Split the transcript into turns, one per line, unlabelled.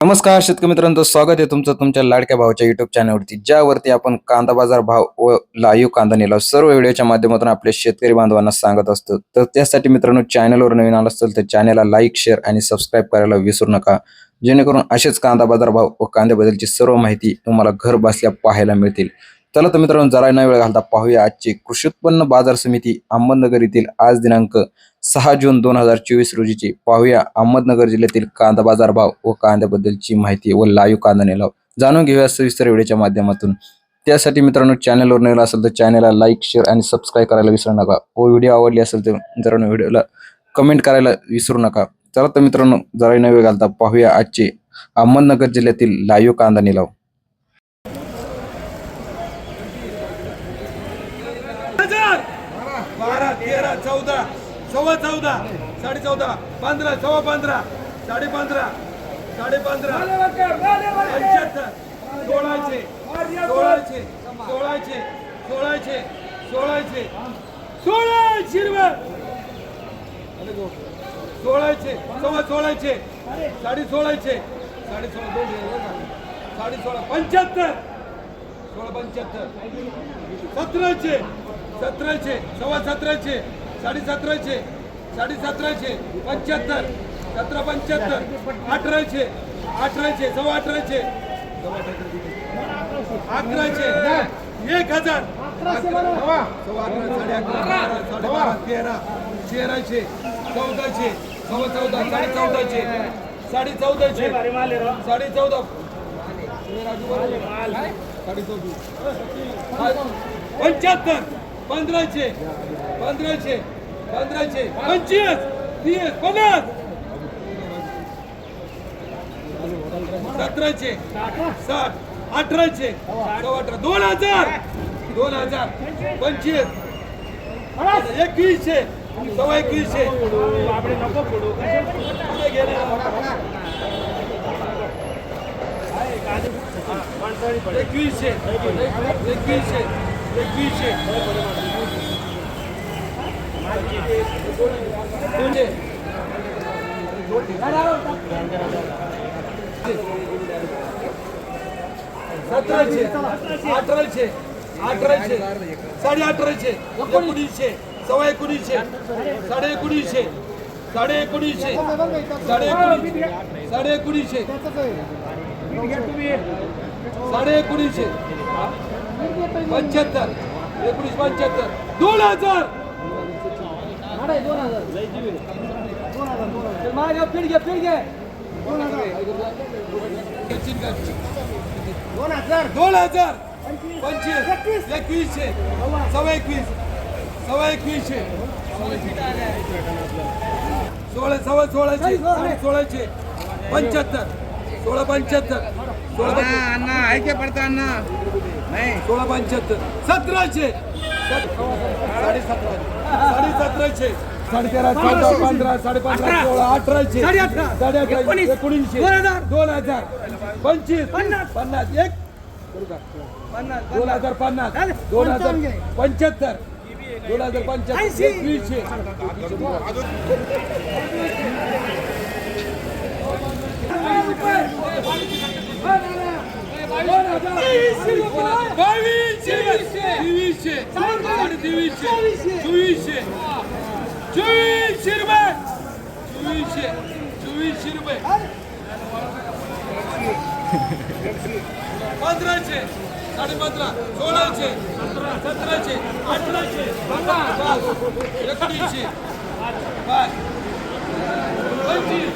नमस्कार शेतकरी मित्रांचं स्वागत आहे तुमचं तुमच्या लाडक्या भावाच्या युट्यूब चॅनलवरती ज्यावरती आपण कांदा बाजार भाव व लाईव्ह कांदा नेला. सर्व व्हिडिओच्या माध्यमातून आपल्या शेतकरी बांधवांना सांगत असतो. तर त्यासाठी मित्रांनो चॅनलवर नवीन आलं असेल तर चॅनलला लाईक शेअर आणि सबस्क्राईब करायला विसरू नका. जेणेकरून असेच कांदा बाजार भाव व कांद्याबद्दलची सर्व माहिती तुम्हाला घर बसल्या पाहायला मिळतील. चला तर मित्रांनो जरा न वेळ घालता पाहूया आजची कृषी उत्पन्न बाजार समिती अहमदनगर येथील आज दिनांक सहा जून दोन हजार चोवीस रोजीची. पाहूया अहमदनगर जिल्ह्यातील कांदा बाजार भाव व कांद्याबद्दलची माहिती व लाईव्ह कांदा निलाव. जाणून घेऊया सविस्तर व्हिडिओच्या माध्यमातून. त्यासाठी मित्रांनो चॅनलवर नवीन असेल तर चॅनलला लाईक शेअर आणि सबस्क्राईब करायला विसरू नका. व व्हिडिओ आवडली असेल तर मित्रांनो व्हिडिओला कमेंट करायला विसरू नका. चला तर मित्रांनो जरा न वेळ घालता पाहूया आजचे अहमदनगर जिल्ह्यातील लाईव्ह कांदा निलाव.
हजार. बारा तेरा चौदा सव्वा चौदा साडे चौदा पंधरा सव्वा पंधरा साडे पंधरा साडे पंधरा. पंच्याहत्तर. सोळाशे सोळाशे सोळाशे सोळाशे सोळाशे सोळाशे रुपये सोळाशे सव्वा सोळाशे साडे सोळाशे साडे सोळा दोन हो साडे सोळा पंच्याहत्तर. सोळा पंच्याहत्तर. सतराशे सतराशे सव्वा सतराशे साडे सतराशे साडे सतराशे पंच्याहत्तर सतरा पंच्याहत्तर अठराशे अठराशे सव्वा अठराशे अकराशे एक हजार सव्वा अकरा साडे अकरा बारा साडे बारा तेरा तेराशे चौदाशे सव्वा चौदा साडे चौदाशे साडे चौदाशे साडे चौदा. साडे चौदा. पंच्याहत्तर. पंधराशे पंधराशे पंधराशे पंचवीस तीस पन्नास. सतराशे साठ अठराशे अठरा दोन हजार दोन हजार पंचवीस. एकवीसशे सव्वा एकवीसशे. एकवीसशे एकवीसशे एकवीसशे. सतराशे अठराशे अठराशे साडे अठराशे एकोणीसशे सव्वा एकोणीसशे साडे एकोणीसशे साडे एकोणीसशे साडे एकोणीसशे साडे एकोणीसशे साडे एकोणीसशे पंच्याहत्तर एकोणीस पंच्याहत्तर दोन हजार! दोन हजार दोन हजार दोन हजार! पंचवीस एकवीसशे सव्वा एकवीस सव्वा एकवीसशे सोळा सव्वा सोळाशे सोळाशे पंच्याहत्तर सोळा पंच्याहत्तर सोळा
अण्णा ऐके पडता अण्णा. नाही
सोळा पंच्याहत्तर. सतराशे. सत- साडे सतराशे साडे सतराशे साडे तेरा चौदा पंधरा साडे पंधरा सोळा अठराशे. साडे अठरा साडे अठरा एकोणीसशे. दोन हजार. दोन हजार. पंचवीस. पन्नास. पन्नास. एक? दोन हजार पन्नास. दोन हजार पंच्याहत्तर. दोन हजार पंच्याहत्तर. एकवीसशे. बावीसशे साडे तेवीसशे चोवीसशे. चोवीसशे रुपये. चोवीसशे. चोवीसशे रुपये. पंधराशे. साडे पंधरा सोळाशे. सतराशे. अठराशे. पाच एकोणीसशे पाच पंचवीस.